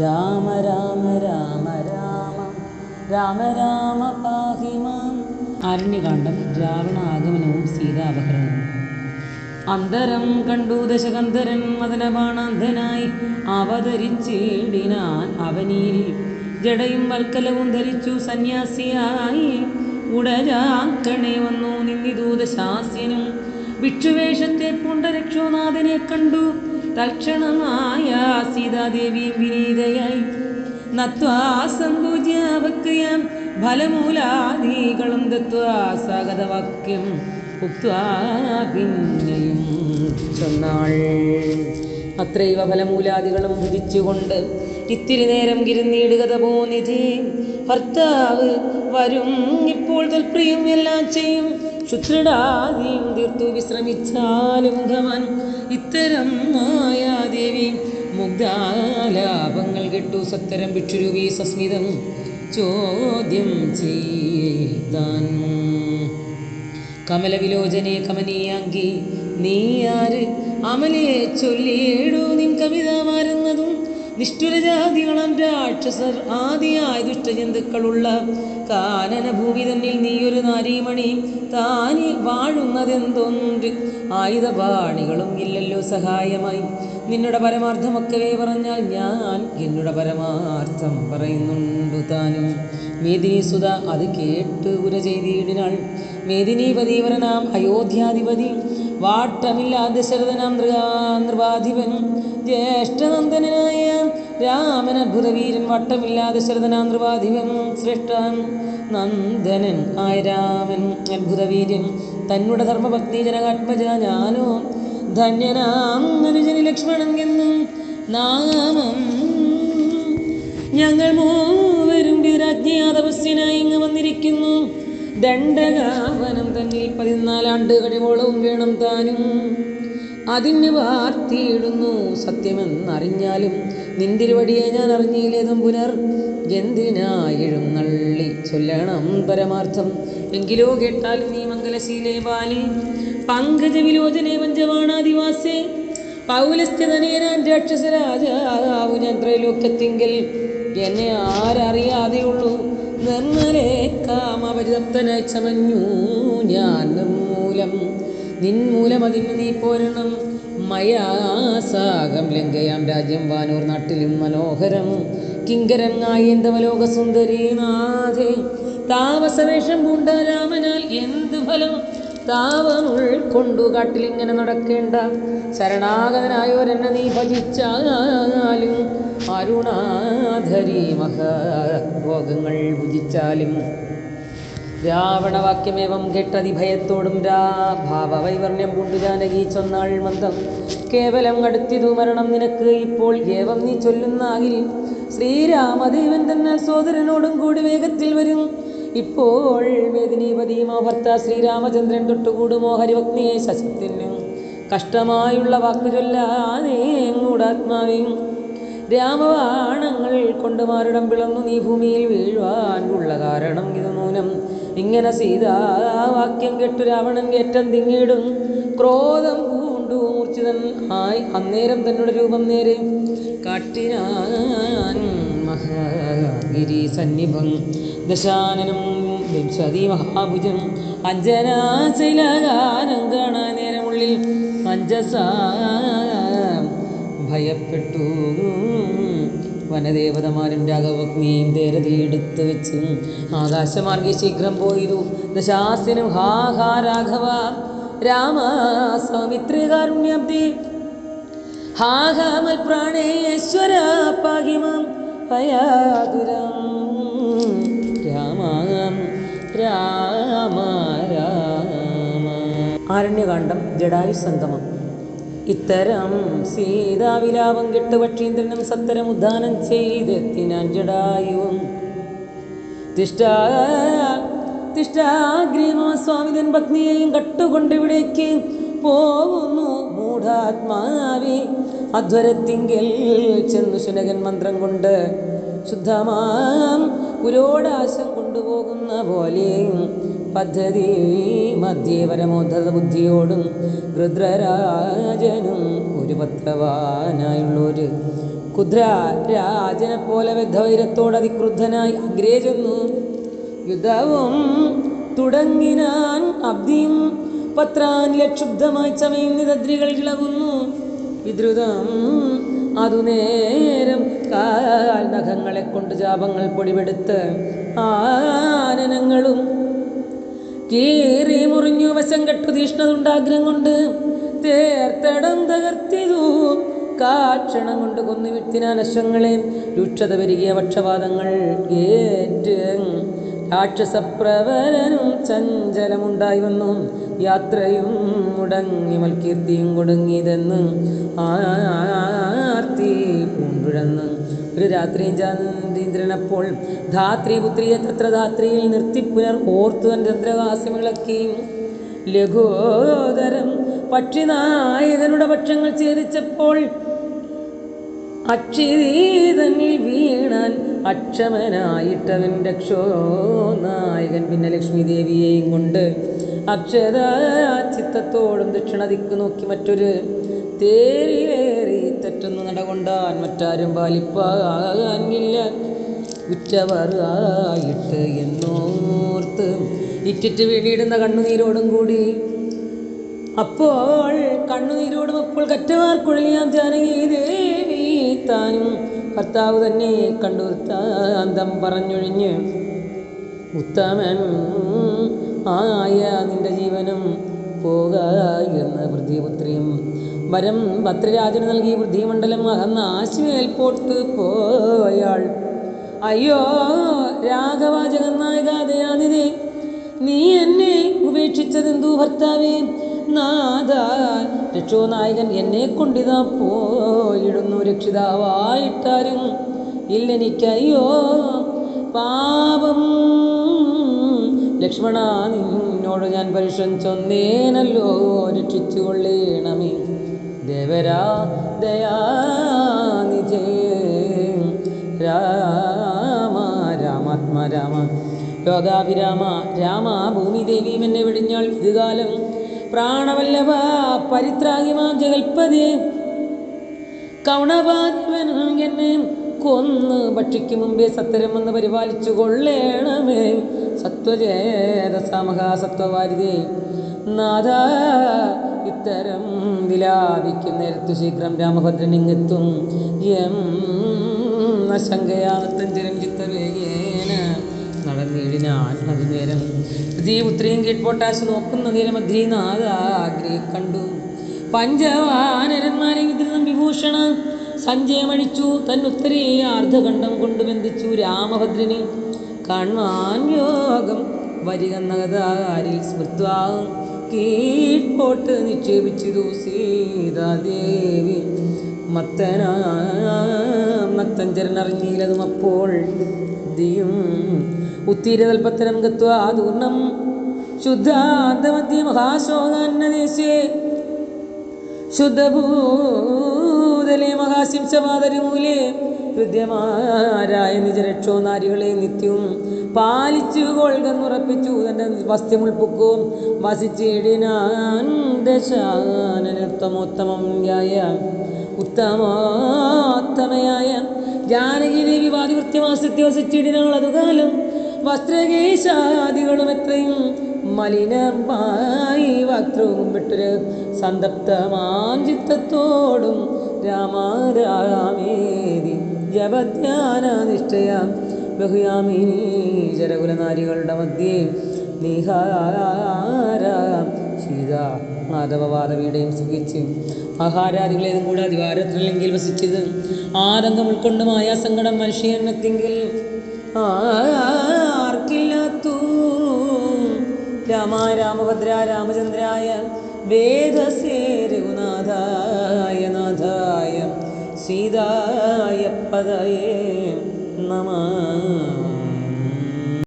രാമ രാമ രാമ രാമ രാമ രാമ പാഹി മാം ആരണ്യകാന്ഡം രാവണ ആഗമനവും സീതാപഹരണവും. അന്തരം കണ്ടു ദശകന്ധരൻ മദനബാണാന്ധനായി അവതരിച്ചിടിനാൻ അവനിയിൽ ജടയും വൽക്കലവും ധരിച്ചു സന്യാസിയായി ഉടരാക്കണേ വന്നു നിന്നിതൂത ശാസ്യനും. ഭിക്ഷുവേഷത്തെ പൂണ്ട രക്ഷോനാഥനെ കണ്ടു തൽക്ഷണമായ സീതാദേവിയും വിനീതയായി. നത്വാ സമ്പൂജ്യ വക്രിയം ഫലമൂലാദികളും ദത്വാ സ്വാഗതവാക്യം പിന്നെയും ചൊന്നാൾ. അത്രൈവ ഫലമൂലാദികളും ഭുജിച്ചുകൊണ്ട് ഇത്തിരി നേരം ഗിരുന്നീടുക തപോനിധി ഭർത്താവ് വരും ഇപ്പോൾ തൽപ്രിയം എല്ലാം ചെയ്യും. ശുത്രിടാദിയും തീർത്തു വിശ്രമിച്ചാലും ധവൻ ഇത്തരം മായാദേവി മുഗ്ധാലാപങ്ങൾ കിട്ടു സത്തരം ഭിക്ഷുരൂപി സസ്മിതം ചോദ്യം ചെയ്താൻ. കമലവിലോചനെ കമനീയാങ്കി നീ ആര്? അമലയെ ചൊല്ലിയേടു നിൻ കവിത മാറുന്നതും നിഷ്ഠുരജാതികളം രാക്ഷസർ ആദിയായ ദുഷ്ടജന്തുക്കളുള്ള കാനന ഭൂമി തന്നിൽ നീയൊരു നാരീമണി താനി വാഴുന്നതെന്തൊണ്ട്? ആയുധപാണികളും ഇല്ലല്ലോ സഹായമായി. നിന്നുടെ പരമാർത്ഥമൊക്കവേ പറഞ്ഞാൽ ഞാൻ എന്നുടെ പരമാർത്ഥം പറയുന്നുണ്ടു താനും. മേദിനി സുത അത് കേട്ട് ഉര ചെയ്തിടിനാൾ മേദിനീപതീവരനാം അയോധ്യാധിപതി വാട്ടമില്ലാതെ ദശരഥനാം നൃപാധിപൻ ജ്യേഷ്ഠനന്ദനായ രാമൻ അത്ഭുതവീരൻ വട്ടമില്ലാതെ ദശരഥനാം നൃപാധിപൻ ശ്രേഷ്ഠൻ നന്ദനൻ ആയ രാമൻ അത്ഭുതവീര്യൻ തന്നുടെ ധർമ്മപത്നി ജനകാത്മജ ഞാനോ ധന്യനാം അനുജനി ലക്ഷ്മണൻ എന്നും നാമം. ഞങ്ങൾ മൂവരും പിതരാജ്ഞാതപസ്യനായി ഇങ്ങ് വന്നിരിക്കുന്നു. ദണ്ഡകാവനം തന്നിൽ പതിനാലാണ്ട് കഴിവോളവും വേണം താനും. അതിന് വാർത്തിയിടുന്നു സത്യമെന്നറിഞ്ഞാലും നിന്തിരുവടിയെ ഞാൻ അറിഞ്ഞില്ലേതും പുനർ. എന്തിനായെഴുന്നള്ളി ചൊല്ലണം പരമാർത്ഥം. എങ്കിലോ കേട്ടാൽ നീ മംഗലശീലേ ബാലി. പങ്കജ വിലോചനെ പഞ്ചവാണാദിവാസേ പൗലസ്ഥിതനേനാൻ രാക്ഷസരാജാവു ഞാൻ ത്രൈലോക്യത്തിങ്കൽ. എന്നെ ആരറിയാതെയുള്ളൂ. നിർമ്മലേ കാമപരിതപ്തനായി ചമഞ്ഞു ഞാൻ നിർമൂലം. നിൻമൂലം അതിന് നീ പോരണം. മയാസാകം ലങ്കയാം രാജ്യം വാനൂർ നാട്ടിലും മനോഹരം. കിങ്കരങ്ങായി എന്തവലോക സുന്ദരീനാഥേ താമസവേഷം പൂണ്ട രാമനാൽ എന്ത് ഫലം? താവം ഉൾക്കൊണ്ടു കാട്ടിലിങ്ങനെ നടക്കേണ്ട. ശരണാഗതനായോരെന്നെ നീ ഭജിച്ചാലും അരുണാധരി മഹാഭോഗങ്ങൾ ഭുജിച്ചാലും രാവണവാക്യമേവം കേട്ടതി ഭയത്തോടും രാഭാവവൈവർണ്യം കൊണ്ടു ജാനകി ചൊന്നാൾ മന്ദം. കേവലം അടുത്തിതു മരണം നിനക്ക് ഇപ്പോൾ ഏവം നീ ചൊല്ലുന്നാകിൽ. ശ്രീരാമദേവൻ തന്നെ സോദരനോടും കൂടി വേഗത്തിൽ വരും. ഇപ്പോൾ വേദിനീപതിയുമോ ഭർത്ത ശ്രീരാമചന്ദ്രൻ തൊട്ടുകൂടുമോ ഹരിവഗ്നിയെ ശശിത്തിന്. കഷ്ടമായുള്ള വാക്കു ചൊല്ലാനേ രാമവാണങ്ങൾ രാമബാണങ്ങൾ കൊണ്ട് മാറിടം പിളർന്നു നീ ഭൂമിയിൽ വീഴുവാനുള്ള കാരണം ഇത് മൂലം ഇങ്ങനെ സീതാവാക്യം കെട്ടു രാവണൻ ഏറ്റം തിങ്ങിയിടും. ക്രോധം പൂണ്ടു മൂർച്ഛിതൻ. ആയി അന്നേരം തന്നുടെ രൂപം നേരെ. കാട്ടിനാൻ മഹാഗിരി സന്നിഭം. ദശാനനം വിംശതി മഹാഭുജം. അഞ്ജനാശൈലഗാനം കാണാൻ നേരമുള്ളിൽ. അഞ്ജസ ഭയപ്പെട്ടു. വനദേവതമാരും രാഘവഗ്നിയും തേരതിയെടുത്ത് വെച്ചു ആകാശമാർഗെ ശീഘ്രം പോയിരു ദശാസ്യനും ഹാ ഹാ രാഘവ രാമ സൗമിത്രികാരുണ്യബ്ദി ഹാ ഹാ മൽപ്രാണേശ്വര പാഹിമം പയാതുരം രാമ രാമ രാമ. ആരണ്യകാന്ഡം ജഡായു സംഗമം ഇത്തരം സീതാവിലാപം കെട്ട് പക്ഷീന്ദ്രനും സത്തരം ഉദ്ധാനം ചെയ്തെത്തിനാൻ സ്വാമിതൻ പത്നിയെയും കട്ടുകൊണ്ടിവിടേക്ക് പോകുന്നു. മൂഢാത്മാവി അധ്വരത്തിങ്കിൽ ചെന്നു ശുനകൻ മന്ത്രം കൊണ്ട് ശുദ്ധമാം പുരോടാശം കൊണ്ടുപോകുന്ന പോലെയും പദ്ധതി മധ്യേ പരമോദ്ധത ബുദ്ധിയോടും രുദ്രരാജനും ഒരു പത്രവാനായുള്ളൊരു കുദ്ര രാജനെ പോലെ ബദ്ധവൈരത്തോട് അതിക്രുദ്ധനായി അഗ്രേ ചെന്നു യുദ്ധവും തുടങ്ങിനാൻ അബ്ദിയും പത്രാൻ ലക്ഷുബ്ധമായി ചമയുന്നിതദ്രികൾ ഇളകുന്നു. വിദ്രുതം അതു നേരം കാൽ നഖങ്ങളെ കൊണ്ട് ജാപങ്ങൾ പൊടിപെടുത്ത് ആനനങ്ങളും കീറി മുറിഞ്ഞു വശം കെട്ടു തീഷ്ണതുണ്ടാഗ്രഹം കൊണ്ട്. തേർത്തടം തകർത്തിതു. കാക്ഷണം കൊണ്ട് കൊന്നു വിട്ടിനാനശങ്ങളെ രൂക്ഷത പെരുകിയ പക്ഷപാതങ്ങൾ ഏറ്റ് രാക്ഷസപ്രവരനും ചഞ്ചലമുണ്ടായി വന്നു യാത്രയും മുടങ്ങി മൽകീർത്തിയും കൊടുങ്ങിയതെന്ന് ആർത്തി പൂണ്ടുഴന്ന്. ഒരു രാത്രി ചന്ദ്രീന്ദ്രനപ്പോൾ ധാത്രി പുത്രിയെ തത്ര ധാത്രിയിൽ നിർത്തി പുനർ ഓർത്തു തൻ ചന്ദ്രഹാസ്യമിളക്കി ലഘുതരം പക്ഷിനായകനുടെ പക്ഷങ്ങൾ ഛേദിച്ചപ്പോൾ അക്ഷിതീതന്നിൽ വീണാൻ അക്ഷമനായിട്ടവൻ രക്ഷോ നായകൻ പിന്നെ ലക്ഷ്മി ദേവിയെയും കൊണ്ട് അക്ഷര ചിത്തത്തോടും ദക്ഷിണ ദിക്ക് നോക്കി മറ്റൊരു തേരിലേറി തെറ്റുന്നു നടകൊണ്ടാൻ മറ്റാരും പാലിപ്പാകാനില്ല ഉറ്റവർ ആയിട്ട് എന്നോർത്ത് ഇറ്റിറ്റ് വീണിടുന്ന കണ്ണുനീരോടും കൂടി അപ്പോൾ കണ്ണുനീരോടും അപ്പോൾ കറ്റവാർക്കുഴലിയാൻ ധ്യാനം ജാനകി ദേവി താനും ഭർത്താവ് തന്നെ കണ്ടു വൃത്താന്തം പറഞ്ഞൊഴിഞ്ഞ് ഉത്തമൻ ആയ നിന്റെ ജീവനം പോകായിരുന്ന പൃഥ്വിപുത്രിയും വരം ഭദ്രരാജന് നൽകി പൃഥ്വിമണ്ഡലം അകന്ന ആശുവേൽപോട്ട് പോയാൾ. അയ്യോ രാഘവ ജഗന്നായകാതയാതിരെ നീ എന്നെ ഉപേക്ഷിച്ചതെന്തു ഭർത്താവേ? നാഥ രക്ഷോ നായകൻ എന്നെ കൊണ്ടിതാ പോയിടുന്നു. രക്ഷിതാവായിട്ടാരും ഇല്ലെനിക്കയ്യോ പാപം. ലക്ഷ്മണ നിന്നോട് ഞാൻ പരുഷൻ ചൊന്നേനല്ലോ. രക്ഷിച്ചു കൊള്ളേണമേ ദേവരാ ദയാനിജേ രാമ രാമാത്മ രാമ. ലോകാഭിരാമ രാമ ഭൂമിദേവിയും എന്നെ വെടിഞ്ഞാൾ ഇതുകാലം പ്രാണവല്ലഭ പരിത്രാഗിമാ ജഗൽപതി കൗണപാതിവൻ എന്നെ കൊന്ന് ഭക്ഷിക്ക് മുമ്പേ സത്തരമെന്ന് പരിപാലിച്ചു കൊള്ളേണമേ. സത്വജേതസമഹാസത്വവാരിതേ നാഥ ഇത്തരം വിലാപിക്കും നേരത്തു ശീഘ്രം രാമഭദ്രൻ ഇങ്ങെത്തും. എം ശങ്കയാനത്തഞ്ചരം ചിത്തവേഗേന നടന്നിടിനാൻ അത് നേരം ഉത്രയും കീഴ്പോട്ടാശ് നോക്കുന്ന നേരം അദ്രീനാഥാഗ്രേ കണ്ടു. പഞ്ചവാനരന്മാരെ വിദ്രുതം വിഭൂഷണ സഞ്ജയമഴിച്ചു തന്നുത്തരേ അർദ്ധഖണ്ഡം കൊണ്ട് ബന്ധിച്ചു രാമഭദ്രനെ. കാണാൻ യോഗം വരികന്നകതാരിൽ സ്മൃത്വാ കീഴ്പോട്ട് നിക്ഷേപിച്ചിരു സീതാദേവി. മത്തഞ്ചരൻ മത്തഞ്ചരനറിഞ്ഞില്ലതും അപ്പോൾ ദിയും ഉത്തീരതൽപത്തനം ഗത്വാ ദൂർണം ശുദ്ധാന്തമധ്യ മഹാശോകാന്നദേശേ ശുദ്ധഭൂതലെ മഹാശിംസപാതരുമൂലേ ഹൃദ്യമാരായ നിജരക്ഷോ നാരികളെ നിത്യവും പാലിച്ചു കൊൾകെന്നുറപ്പിച്ചു തന്റെ വസ്ത്യമുൾപ്പുക്കും വസിച്ചിടിനാൻ ദശാനനോത്തമോത്തമം യായ ഉത്തമോത്തമയായ. ജാനകി ദേവി വാതിവൃത്യമാസത്തെ വസിച്ചിടിനാൾ അതുകാലം വസ്ത്രകേശാദികളും എത്രയും മലിനമായി വക്രവും വിട്ടൊരു സന്തപ്തമാഞ്ചിത്തത്തോടും രാമാരാമേതി ജപധ്യാന നിഷ്ഠയ ബഹുയാമിനി ജരകുലനാരികളുടെ മധ്യേ നിഹാര സീത മാധവവാദവിയുടെയും സുഖിച്ച് ആഹാരാദികളേതും കൂടെ അധികാരത്തിലെങ്കിൽ വസിച്ചത് ആരംഗം ഉൾക്കൊണ്ടുമായ സങ്കടം മനുഷ്യനെത്തെങ്കിൽ ആർക്കില്ലാത്തു രാമ രാമഭദ്ര രാമചന്ദ്രായ വേദസേ രഘുനാഥായ നാഥായ സീതായ പദയേ നമ